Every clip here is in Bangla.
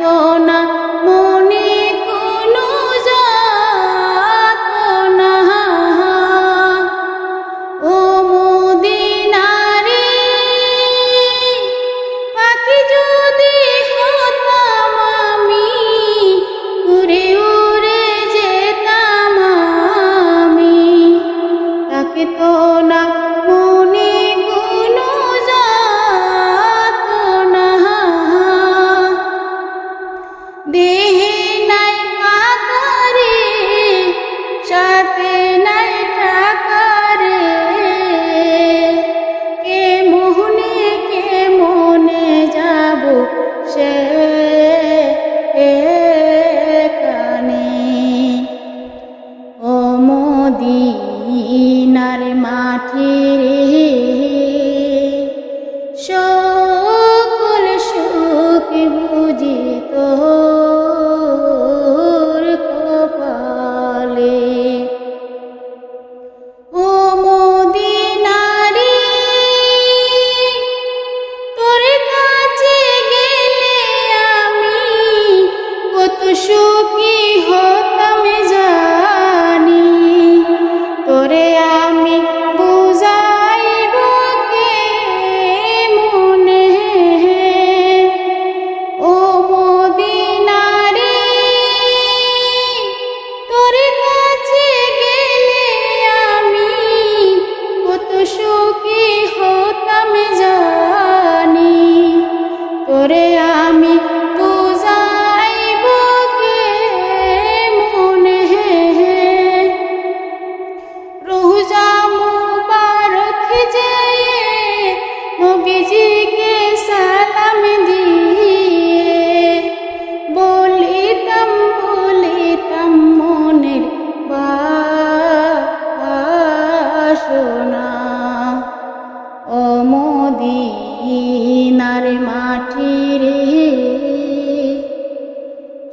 না।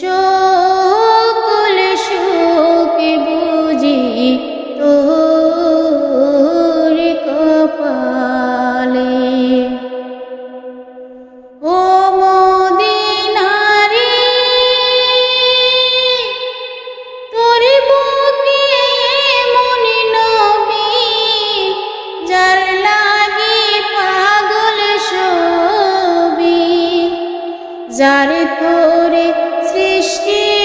সকল সুখ বুঝি তোর কপালে। ও মদিনারি, তোর বুকে মনে নবী পাগল সবি যার তোরে vestir.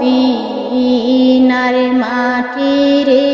মোদিনার মাটি রে